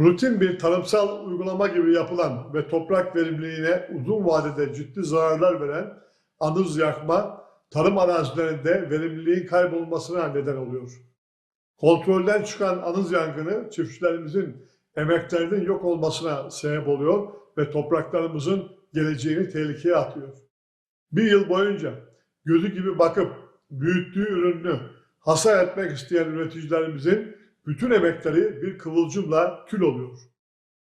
Rutin bir tarımsal uygulama gibi yapılan ve toprak verimliliğine uzun vadede ciddi zararlar veren anız yakma, tarım arazilerinde verimliliğin kaybolmasına neden oluyor. Kontrolden çıkan anız yangını çiftçilerimizin emeklerinin yok olmasına sebep oluyor ve topraklarımızın geleceğini tehlikeye atıyor. Bir yıl boyunca gözü gibi bakıp büyüttüğü ürünü hasar etmek isteyen üreticilerimizin bütün emekleri bir kıvılcımla kül oluyor.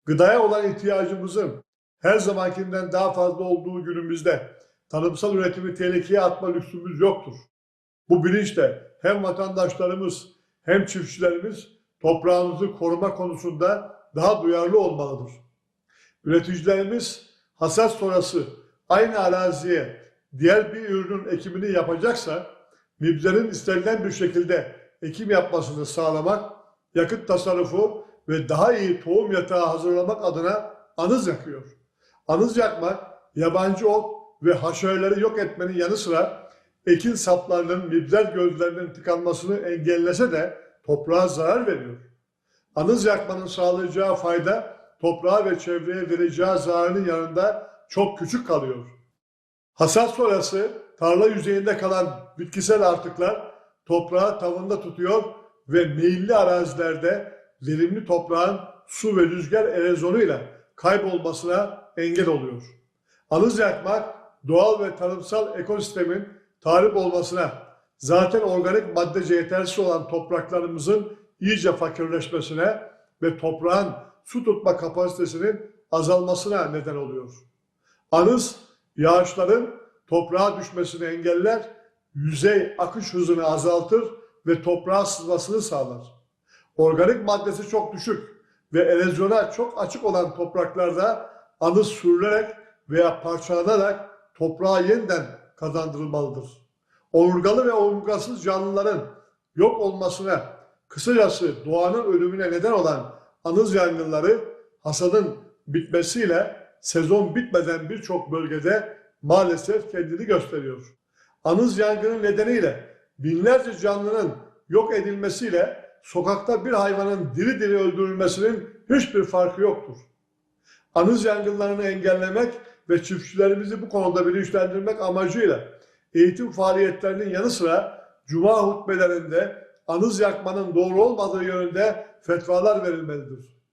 Gıdaya olan ihtiyacımızın her zamankinden daha fazla olduğu günümüzde tarımsal üretimi tehlikeye atma lüksümüz yoktur. Bu bilinçle hem vatandaşlarımız hem çiftçilerimiz toprağımızı koruma konusunda daha duyarlı olmalıdır. Üreticilerimiz hasat sonrası aynı araziye diğer bir ürünün ekimini yapacaksa mibzerin istenilen bir şekilde ekim yapmasını sağlamak, yakıt tasarrufu ve daha iyi tohum yatağı hazırlamak adına anız yakıyor. Anız yakmak, yabancı ot ve haşereleri yok etmenin yanı sıra ekin saplarının mibzer gözlerinin tıkanmasını engellese de toprağa zarar veriyor. Anız yakmanın sağlayacağı fayda toprağa ve çevreye vereceği zararın yanında çok küçük kalıyor. Hasat sonrası tarla yüzeyinde kalan bitkisel artıklar toprağı tavında tutuyor ve meyilli arazilerde verimli toprağın su ve rüzgar erozyonuyla kaybolmasına engel oluyor. Anız yakmak doğal ve tarımsal ekosistemin tahrip olmasına, zaten organik maddece yetersiz olan topraklarımızın iyice fakirleşmesine ve toprağın su tutma kapasitesinin azalmasına neden oluyor. Anız yağışların toprağa düşmesini engeller, yüzey akış hızını azaltır ve toprağa sızmasını sağlar. Organik maddesi çok düşük ve erozyona çok açık olan topraklarda anız sürülerek veya parçalanarak toprağa yeniden kazandırılmalıdır. Omurgalı ve omurgasız canlıların yok olmasına, kısacası doğanın ölümüne neden olan anız yangınları hasadın bitmesiyle sezon bitmeden birçok bölgede maalesef kendini gösteriyor. Anız yangını nedeniyle binlerce canlının yok edilmesiyle sokakta bir hayvanın diri diri öldürülmesinin hiçbir farkı yoktur. Anız yangınlarını engellemek ve çiftçilerimizi bu konuda bilinçlendirmek amacıyla eğitim faaliyetlerinin yanı sıra cuma hutbelerinde anız yakmanın doğru olmadığı yönünde fetvalar verilmelidir.